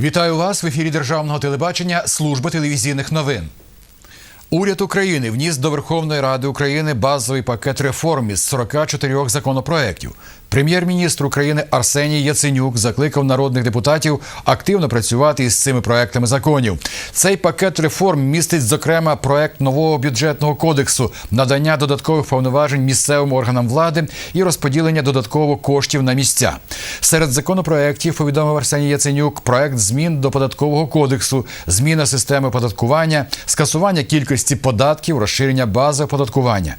Вітаю вас в ефірі Державного телебачення Служба телевізійних новин. Уряд України вніс до Верховної Ради України базовий пакет реформ із 44 законопроєктів. Прем'єр-міністр України Арсеній Яценюк закликав народних депутатів активно працювати із цими проектами законів. Цей пакет реформ містить, зокрема, проект нового бюджетного кодексу, надання додаткових повноважень місцевим органам влади і розподілення додатково коштів на місця. Серед законопроєктів повідомив Арсеній Яценюк проект змін до податкового кодексу, зміна системи оподаткування, скасування кількості податків, розширення бази оподаткування.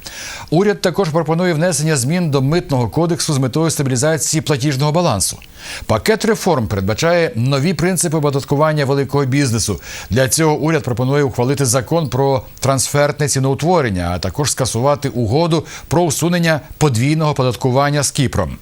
Уряд також пропонує внесення змін до митного кодексу з метою стабілізації платіжного балансу. Пакет реформ передбачає нові принципи оподаткування великого бізнесу. Для цього уряд пропонує ухвалити закон про трансфертне ціноутворення, а також скасувати угоду про усунення подвійного оподаткування з Кіпром.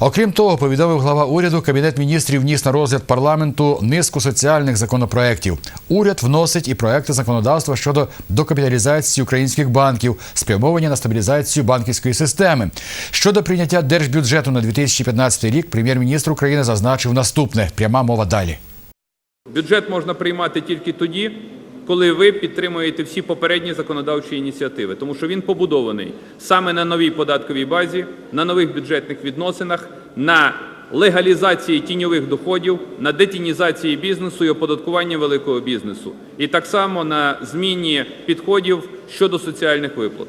Окрім того, повідомив глава уряду, кабінет міністрів вніс на розгляд парламенту низку соціальних законопроєктів. Уряд вносить і проекти законодавства щодо докапіталізації українських банків, спрямовані на стабілізацію банківської системи. Щодо прийняття держбюджету на 2015 рік, прем'єр-міністр України зазначив наступне: пряма мова далі. Бюджет можна приймати тільки тоді, коли ви підтримуєте всі попередні законодавчі ініціативи, тому що він побудований саме на новій податковій базі, на нових бюджетних відносинах, на легалізації тіньових доходів, на детінізації бізнесу і оподаткування великого бізнесу, і так само на зміні підходів щодо соціальних виплат.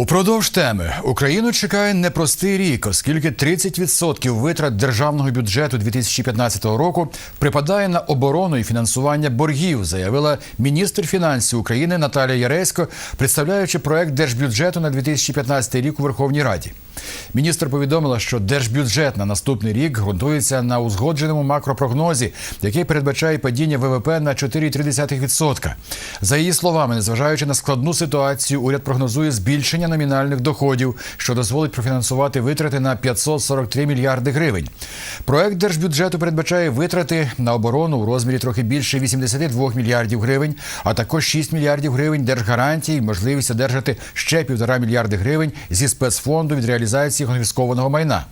Упродовж теми Україну чекає непростий рік, оскільки 30% витрат державного бюджету 2015 року припадає на оборону і фінансування боргів, заявила міністр фінансів України Наталія Яресько, представляючи проект держбюджету на 2015 рік у Верховній Раді. Міністр повідомила, що держбюджет на наступний рік ґрунтується на узгодженому макропрогнозі, який передбачає падіння ВВП на 4,3%. За її словами, незважаючи на складну ситуацію, уряд прогнозує збільшення номінальних доходів, що дозволить профінансувати витрати на 543 мільярди гривень. Проект держбюджету передбачає витрати на оборону у розмірі трохи більше 82 мільярдів гривень, а також 6 мільярдів гривень держгарантій, можливість одержати ще півтора мільярди гривень зі спецфонду від реалізації конфіскованого майна.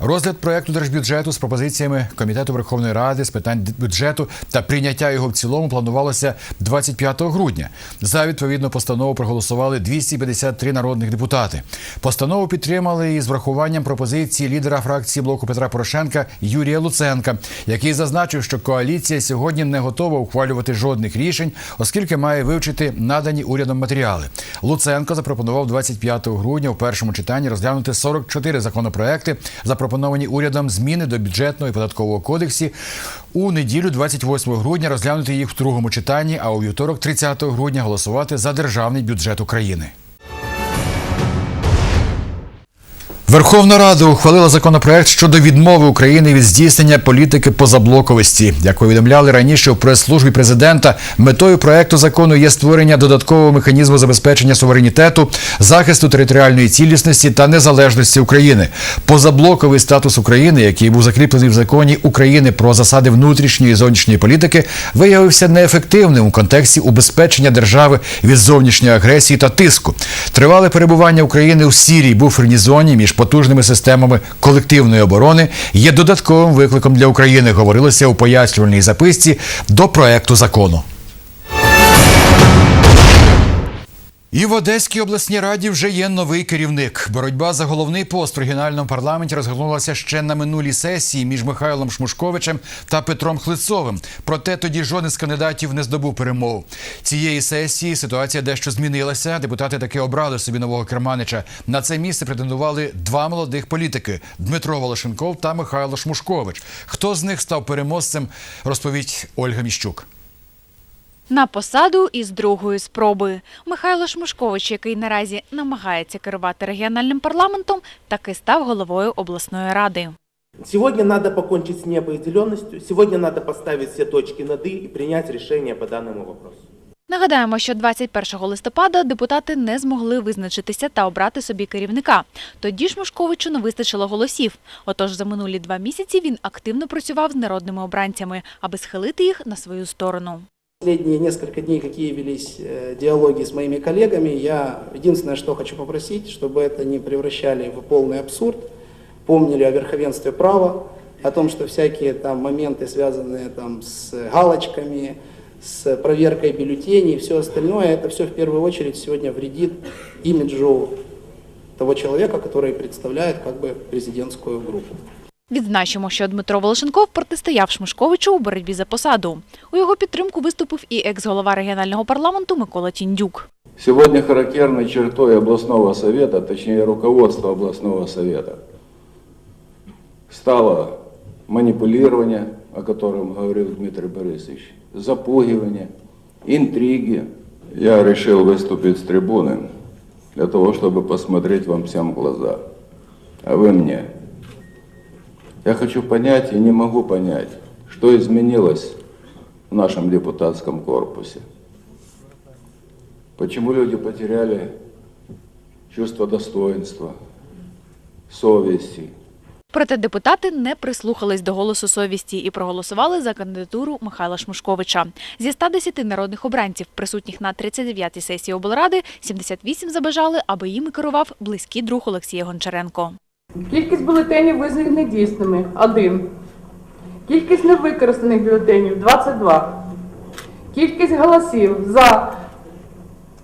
Розгляд проекту держбюджету з пропозиціями Комітету Верховної Ради з питань бюджету та прийняття його в цілому планувалося 25 грудня. За відповідну постанову проголосували 253 народних депутати. Постанову підтримали із врахуванням пропозиції лідера фракції блоку Петра Порошенка Юрія Луценка, який зазначив, що коаліція сьогодні не готова ухвалювати жодних рішень, оскільки має вивчити надані урядом матеріали. Луценко запропонував 25 грудня у першому читанні розглянути 44 законопроекти, запропоновані урядом зміни до бюджетного і податкового кодексів. У неділю, 28 грудня, розглянути їх в другому читанні, а у вівторок, 30 грудня, голосувати за державний бюджет України. Верховна Рада ухвалила законопроект щодо відмови України від здійснення політики позаблоковості. Як повідомляли раніше у прес-службі президента, метою проекту закону є створення додаткового механізму забезпечення суверенітету, захисту територіальної цілісності та незалежності України. Позаблоковий статус України, який був закріплений в законі України про засади внутрішньої і зовнішньої політики, виявився неефективним у контексті убезпечення держави від зовнішньої агресії та тиску. Тривале перебування України у сірій буферній зоні між потужними системами колективної оборони є додатковим викликом для України, говорилося у пояснювальній записці до проекту закону. І в Одеській обласній раді вже є новий керівник. Боротьба за головний пост в регіональному парламенті розгорнулася ще на минулій сесії між Михайлом Шмушковичем та Петром Хлицовим. Проте тоді жоден з кандидатів не здобув перемогу. Цієї сесії ситуація дещо змінилася. Депутати таки обрали собі нового керманича. На це місце претендували два молодих політики: Дмитро Волошенков та Михайло Шмушкович. Хто з них став переможцем? Розповідь Ольга Міщук. На посаду із другої спроби Михайло Шмушкович, який наразі намагається керувати регіональним парламентом, таки став головою обласної ради. Сегодня надо покончить с неопределенностью, сегодня надо поставить все точки над «и» и принять решение по данному вопросу. Нагадаємо, що 21 листопада депутати не змогли визначитися та обрати собі керівника. Тоді Шмушковичу не вистачило голосів. Отож, за минулі два місяці він активно працював з народними обранцями, аби схилити їх на свою сторону. Последние несколько дней, какие велись э, диалоги с моими коллегами, я единственное, что хочу попросить, чтобы это не превращали в полный абсурд, помнили о верховенстве права, о том, что всякие там моменты, связанные там с галочками, с проверкой бюллетеней и все остальное, это все в первую очередь сегодня вредит имиджу того человека, который представляет как бы президентскую группу. Відзначимо, що Дмитро Волошенков протистояв Шмишковичу у боротьбі за посаду. У його підтримку виступив і екс-голова регіонального парламенту Микола Тіндюк. Сегодня характерной чертой областного совета, точнее руководства областного совета, стало манипулирование, о котором говорил Дмитрий Борисович, запугивание, интриги. Я решил выступить с трибуны для того, чтобы посмотреть вам всем в глаза, а вы мне. Я хочу понять и не могу понять, что изменилось в нашем депутатском корпусе. Почему люди потеряли чувство достоинства, совести? Проте депутати не прислухались до голосу совісті і проголосували за кандидатуру Михайла Шмушковича. Зі 110 народних обранців, присутніх на 39-й сесії облради, 78 забажали, аби їми керував близький друг Олексія Гончаренко. Кількість бюлетенів визнаних недійсними – 1. Кількість невикористаних бюлетенів – 22. Кількість голосів за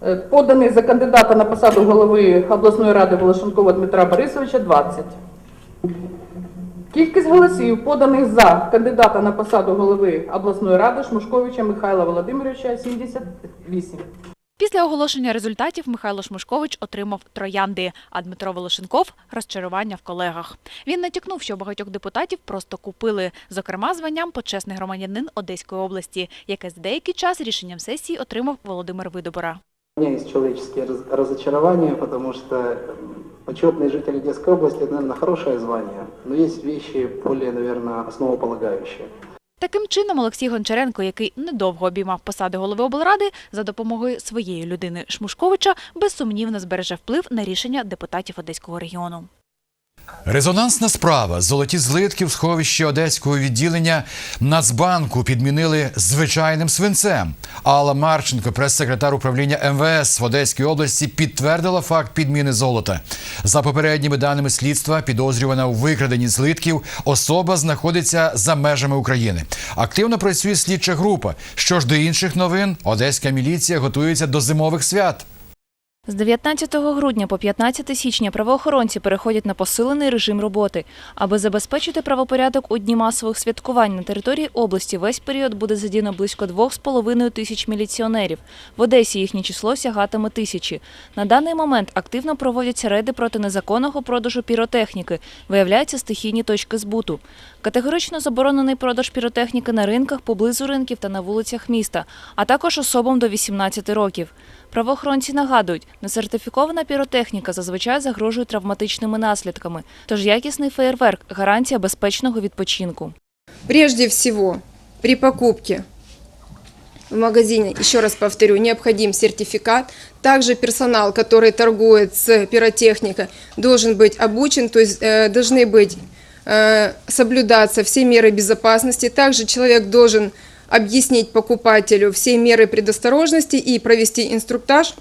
е, поданих за кандидата на посаду голови обласної ради Волошенкова Дмитра Борисовича – 20. Кількість голосів, поданих за кандидата на посаду голови обласної ради Шмушковича Михайла Володимировича – 78. Після оголошення результатів Михайло Шмушкович отримав троянди, а Дмитро Волошенков – розчарування в колегах. Він натякнув, що багатьох депутатів просто купили, зокрема званням почесний громадянин Одеської області, яке за деякий час рішенням сесії отримав Володимир Видобора. У меня есть человеческие раз- разочарования, потому что почетный житель Одесской области, это, наверное, хорошее звание, но есть вещи более, наверное, основополагающие. Таким чином, Олексій Гончаренко, який недовго обіймав посади голови облради, за допомогою своєї людини Шмушковича, безсумнівно збереже вплив на рішення депутатів Одеського регіону. Резонансна справа. Золоті злитки в сховищі одеського відділення Нацбанку підмінили звичайним свинцем. Алла Марченко, прес-секретар управління МВС в Одеській області, підтвердила факт підміни золота. За попередніми даними слідства, підозрювана у викраденні злитків особа знаходиться за межами України. Активно працює слідча група. Що ж до інших новин, одеська міліція готується до зимових свят. З 19 грудня по 15 січня правоохоронці переходять на посилений режим роботи. Аби забезпечити правопорядок у дні масових святкувань на території області, весь період буде задіяно близько 2,5 тисяч міліціонерів. В Одесі їхнє число сягатиме тисячі. На даний момент активно проводяться рейди проти незаконного продажу піротехніки. Виявляються стихійні точки збуту. Категорично заборонений продаж піротехніки на ринках, поблизу ринків та на вулицях міста, а також особам до 18 років. Правоохоронці нагадують, несертифікована піротехніка зазвичай загрожує травматичними наслідками, тож якісний феєрверк – гарантія безпечного відпочинку. Прежде всего, при покупке в магазине, еще раз повторю, необходим сертификат. Также персонал, который торгует с пиротехникой, должен быть обучен, то есть э, должны быть э, соблюдаться все меры безопасности. Также человек должен объяснить покупателю все меры предосторожности и провести инструктаж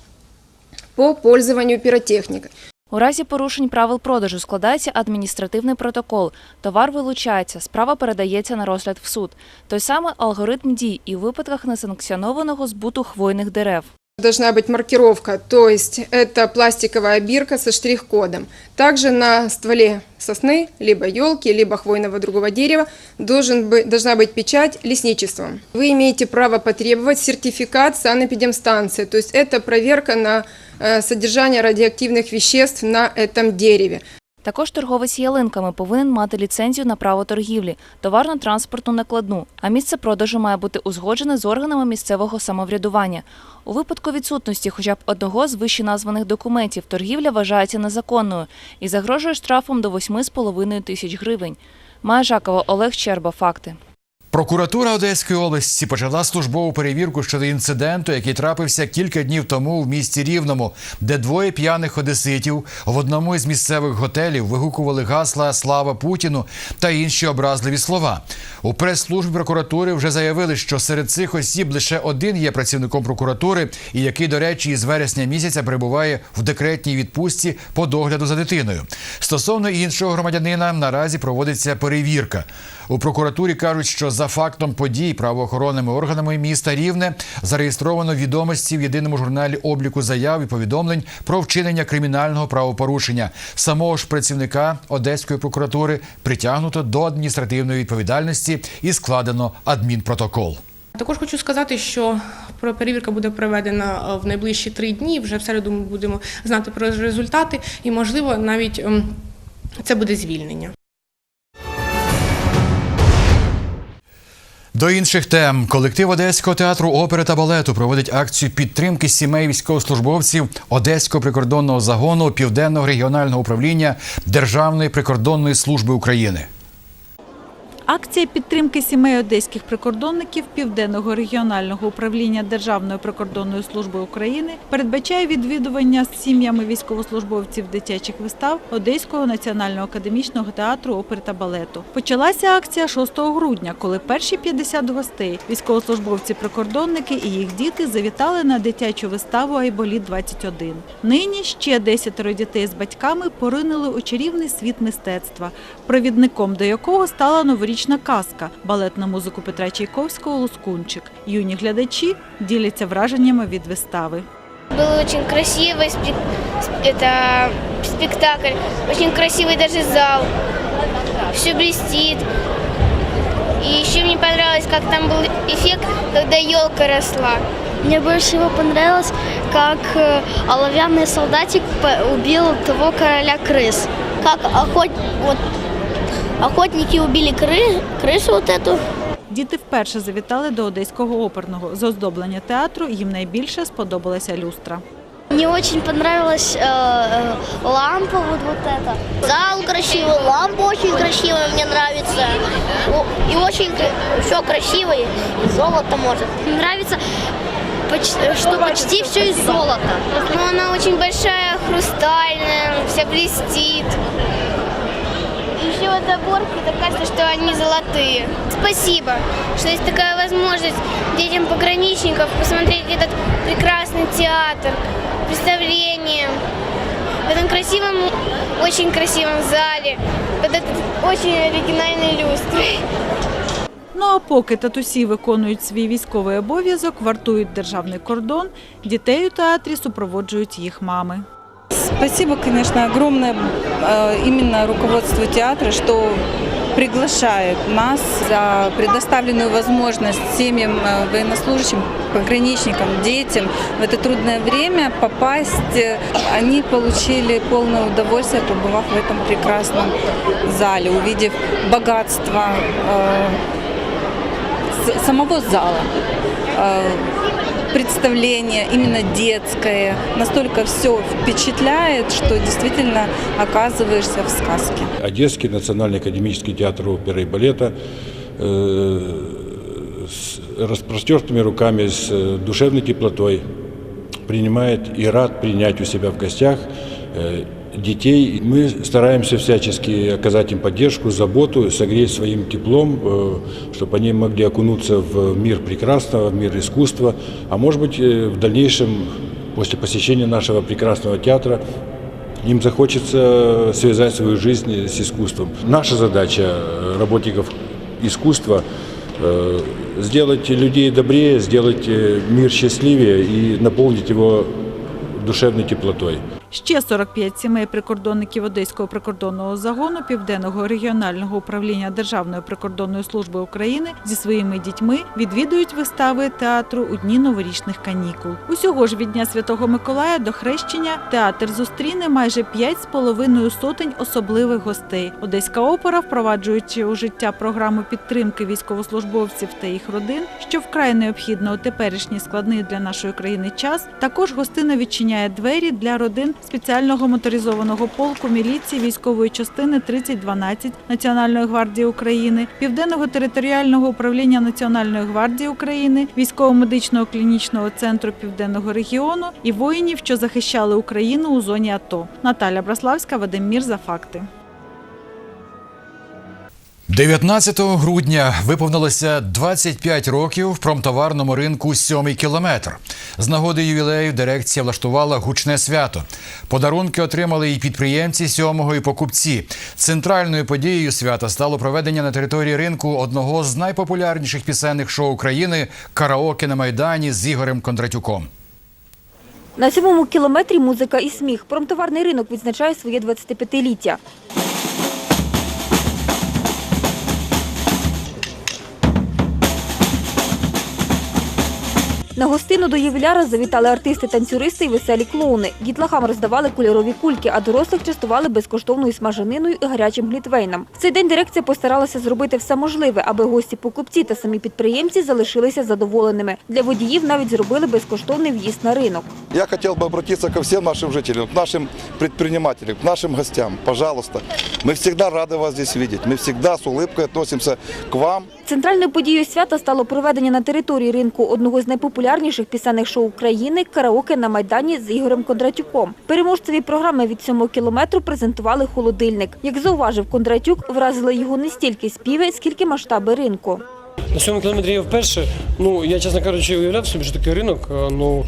по пользованию пиротехникой. У разі порушень правил продажу складається адміністративний протокол, товар вилучається, справа передається на розгляд в суд. Той самий алгоритм дій і в випадках несанкціонованого збуту хвойних дерев. Должна быть маркировка, то есть это пластиковая бирка со штрих-кодом. Также на стволе сосны, либо елки, либо хвойного другого дерева должен быть, должна быть печать лесничеством. Вы имеете право потребовать сертификат санэпидемстанции, то есть это проверка на э, содержание радиоактивных веществ на этом дереве. Також торговець ялинками повинен мати ліцензію на право торгівлі, товарно-транспортну накладну, а місце продажу має бути узгоджене з органами місцевого самоврядування. У випадку відсутності хоча б одного з вищеназваних документів торгівля вважається незаконною і загрожує штрафом до 8,5 тисяч гривень. Майя Жакова, Олег Черба. Факти. Прокуратура Одеської області почала службову перевірку щодо інциденту, який трапився кілька днів тому в місті Рівному, де двоє п'яних одеситів в одному із місцевих готелів вигукували гасла Слава Путіну та інші образливі слова. У прес-службі прокуратури вже заявили, що серед цих осіб лише один є працівником прокуратури, і який, до речі, із вересня місяця перебуває в декретній відпустці по догляду за дитиною. Стосовно іншого громадянина наразі проводиться перевірка. У прокуратурі кажуть, що за фактом подій правоохоронними органами міста Рівне зареєстровано відомості в єдиному журналі обліку заяв і повідомлень про вчинення кримінального правопорушення. Самого ж працівника Одеської прокуратури притягнуто до адміністративної відповідальності і складено адмінпротокол. Також хочу сказати, що перевірка буде проведена е, в найближчі три дні. Вже в середу ми будемо знати про результати, і можливо навіть ем, це буде звільнення. До інших тем колектив Одеського театру опери та балету проводить акцію підтримки сімей військовослужбовців Одеського прикордонного загону Південного регіонального управління Державної прикордонної служби України. Акція підтримки сімей одеських прикордонників Південного регіонального управління Державної прикордонної служби України передбачає відвідування з сім'ями військовослужбовців дитячих вистав Одеського національного академічного театру опери та балету. Почалася акція 6 грудня, коли перші 50 гостей, військовослужбовці-прикордонники і їх діти завітали на дитячу виставу Айболіт 21 Нині ще десятеро дітей з батьками поринули у чарівний світ мистецтва, провідником до якого стала новорічна казка, балетна музику Петра Чайковського «Лускунчик». Юні глядачі діляться враженнями від вистави. Был очень красивый спек- сп- это спектакль, очень красивый даже зал, все блестит. И еще мне понравилось, как там был эффект, когда елка росла. Мне больше всего понравилось, как э, оловянный солдатик по- убил того короля крыс. Как охот... вот, охотники убили кры... крысу вот эту. Діти вперше завітали до Одеського оперного. З оздоблення театру їм найбільше сподобалася люстра. Мне очень понравилась э, э, лампа вот, вот эта. Зал красивый, лампа очень красивая, мне нравится. О, И очень все красивый, и золото может. Нравится, поч- что почти все из золота. Но она очень большая, хрустальная, вся блестит. И еще вот оборки, так кажется, что они золотые. Спасибо, что есть такая возможность детям-пограничников посмотреть этот прекрасный театр, представление в этом красивом, очень красивом зале, под этой очень оригинальной люстрой. Ну а поки татусі виконують свій військовий обов'язок, вартують державний кордон, дітей у театрі супроводжують їх мами. Спасибо, конечно, огромное э, именно руководству театра, что приглашает нас за предоставленную возможность семьям э, военнослужащим, пограничникам, детям в это трудное время попасть. Э, Они получили полное удовольствие, побывав в этом прекрасном зале, увидев богатство э, с- самого зала. Э, Представление именно детское, настолько все впечатляет, что действительно оказываешься в сказке. Одесский национальный академический театр оперы и балета э, с распростертыми руками, с э, душевной теплотой принимает и рад принять у себя в гостях э, детей. Мы стараемся всячески оказать им поддержку, заботу, согреть своим теплом, э, чтобы они могли окунуться в мир прекрасного, в мир искусства, а может быть э, в дальнейшем, после посещения нашего прекрасного театра, им захочется связать свою жизнь с искусством. Наша задача э, работников искусства сделать людей добрее, сделать мир счастливее и наполнить его душевной теплотой. Ще 45 сімей прикордонників Одеського прикордонного загону Південного регіонального управління Державної прикордонної служби України зі своїми дітьми відвідують вистави театру у дні новорічних канікул. Усього ж від Дня Святого Миколая до хрещення театр зустріне майже 5,5 сотень особливих гостей. Одеська опера, впроваджуючи у життя програму підтримки військовослужбовців та їх родин, що вкрай необхідно у теперішній складний для нашої країни час, також гостинно відчиняє двері для родин спеціального моторизованого полку міліції військової частини 3012 Національної гвардії України, Південного територіального управління Національної гвардії України, військово-медичного клінічного центру Південного регіону і воїнів, що захищали Україну у зоні АТО. Наталя Браславська, Вадим Мір за факти. 19 грудня виповнилося 25 років в промтоварному ринку «Сьомий кілометр. З нагоди ювілею дирекція влаштувала гучне свято. Подарунки отримали і підприємці сьомого, і покупці. Центральною подією свята стало проведення на території ринку одного з найпопулярніших пісенних шоу України караоке на майдані з Ігорем Кондратюком. На сьомому кілометрі музика і сміх. Промтоварний ринок відзначає своє 25-ліття. На гостину до ювіляра завітали артисти, танцюристи і веселі клоуни. Дітлахам роздавали кольорові кульки, а дорослих частували безкоштовною смажениною і гарячим глітвейном. В цей день дирекція постаралася зробити все можливе, аби гості покупці та самі підприємці залишилися задоволеними. Для водіїв навіть зробили безкоштовний в'їзд на ринок. Я хотел бы обратиться ко всем нашим жителям, к нашим предпринимателям, к нашим гостям. Пожалуйста, мы всегда рады вас здесь видеть. Мы всегда с улыбкой относимся к вам. Центральною подією свята стало проведення на території ринку одного з найпопулярніших пісенних шоу України караоке на майдані з Ігорем Кондратюком. Переможцеві програми від сьомого кілометру презентували холодильник. Як зауважив Кондратюк, вразили його не стільки співи, скільки масштаби ринку. На сьомому кілометрі я вперше. Ну, я, чесно кажучи, уявляв собі, що такий ринок. Ну,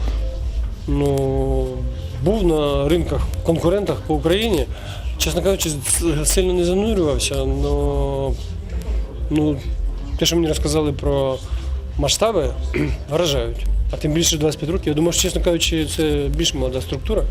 ну, був на ринках, конкурентах по Україні. Чесно кажучи, сильно не занурювався, але ну, те, що мені розказали про масштаби, вражають. А тим більше 25 років. Я думаю, що, чесно кажучи, це більш молода структура.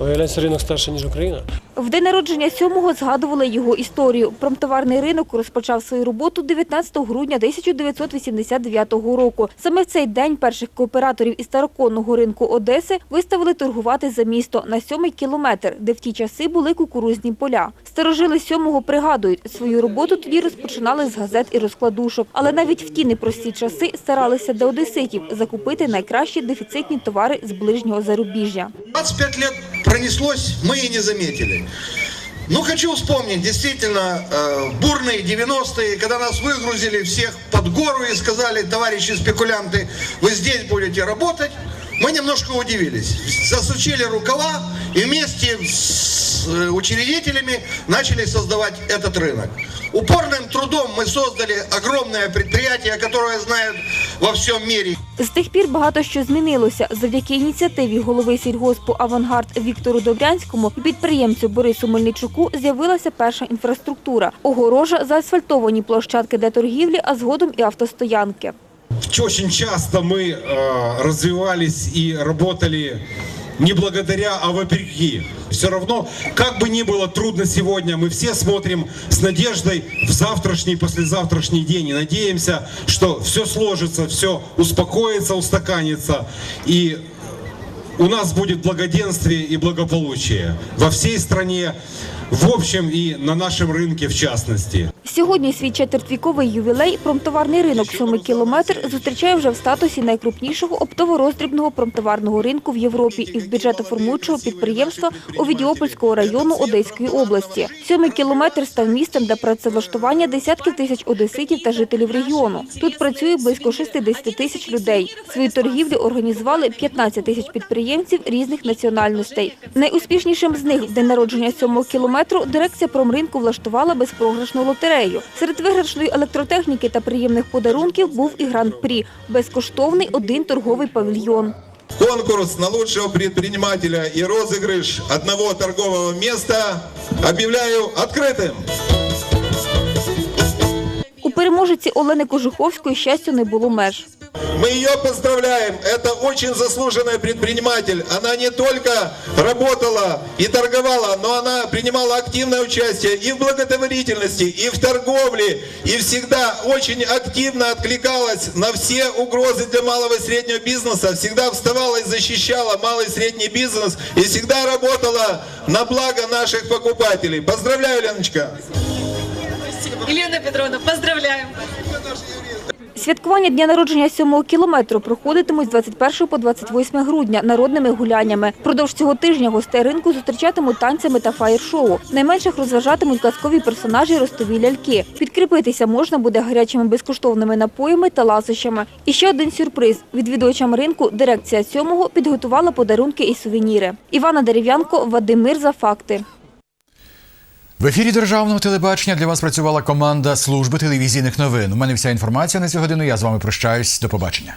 Виявляється, ринок старший, ніж Україна. В день народження сьомого згадували його історію. Промтоварний ринок розпочав свою роботу 19 грудня 1989 року. Саме в цей день перших кооператорів із староконного ринку Одеси виставили торгувати за місто на сьомий кілометр, де в ті часи були кукурузні поля. Старожили сьомого пригадують, свою роботу тоді розпочинали з газет і розкладушок. Але навіть в ті непрості часи старалися для одеситів закупити найкращі дефіцитні товари з ближнього зарубіжжя. 25 лет пронеслось, мы и не заметили. Ну, хочу вспомнить, действительно, э, бурные 90-е, когда нас выгрузили всех под гору и сказали, товарищи спекулянты, вы здесь будете работать, мы немножко удивились. Засучили рукава и вместе с э, учредителями начали создавать этот рынок. Упорным трудом мы создали огромное предприятие, которое знают во всем мире. З тих пір багато що змінилося. Завдяки ініціативі голови сільгоспу «Авангард» Віктору Добрянському і підприємцю Борису Мельничуку з'явилася перша інфраструктура – огорожа, заасфальтовані площадки для торгівлі, а згодом і автостоянки. Очень часто мы э, развивались и работали не благодаря, а вопреки. Все равно, как бы ни было трудно сегодня, мы все смотрим с надеждой в завтрашний, послезавтрашний день и надеемся, что все сложится, все успокоится, устаканится и у нас будет благоденствие и благополучие во всей стране, в общем и на нашем рынке в частности. Сьогодні свій четвертьвіковий ювілей промтоварний ринок «Сьомий кілометр» зустрічає вже в статусі найкрупнішого оптово-роздрібного промтоварного ринку в Європі і в бюджетоформуючого підприємства Овідіопольського району Одеської області. «Сьомий кілометр» став місцем для працевлаштування десятків тисяч одеситів та жителів регіону. Тут працює близько 60 тисяч людей. Свою торгівлю організували 15 тисяч підприємців різних національностей. Найуспішнішим з них день народження «Сьомого кілометру» дирекція промринку влаштувала безпрограшну лотерею Серед виграшної електротехніки та приємних подарунків був і гран-прі – безкоштовний один торговий павільйон. Конкурс на лучшего предпринимателя и розыгрыш одного торгового места объявляю открытым. У переможеці Олени Кожуховської щастю не було меж. Мы ее поздравляем. Это очень заслуженный предприниматель. Она не только работала и торговала, но она принимала активное участие и в благотворительности, и в торговле, и всегда очень активно откликалась на все угрозы для малого и среднего бизнеса, всегда вставала и защищала малый и средний бизнес, и всегда работала на благо наших покупателей. Поздравляю, Леночка! Елена Петровна, поздравляем! Святкування дня народження сьомого кілометру проходитимуть з 21 по 28 грудня народними гуляннями. Продовж цього тижня гостей ринку зустрічатимуть танцями та фаєр-шоу. Найменших розважатимуть казкові персонажі ростові ляльки. Підкріпитися можна буде гарячими безкоштовними напоями та ласощами. І ще один сюрприз. Відвідувачам ринку дирекція сьомого підготувала подарунки і сувеніри. Івана Дерев'янко, Вадим Мирза, Факти. В ефірі державного телебачення для вас працювала команда служби телевізійних новин. У мене вся інформація на цю годину. Я з вами прощаюсь. До побачення.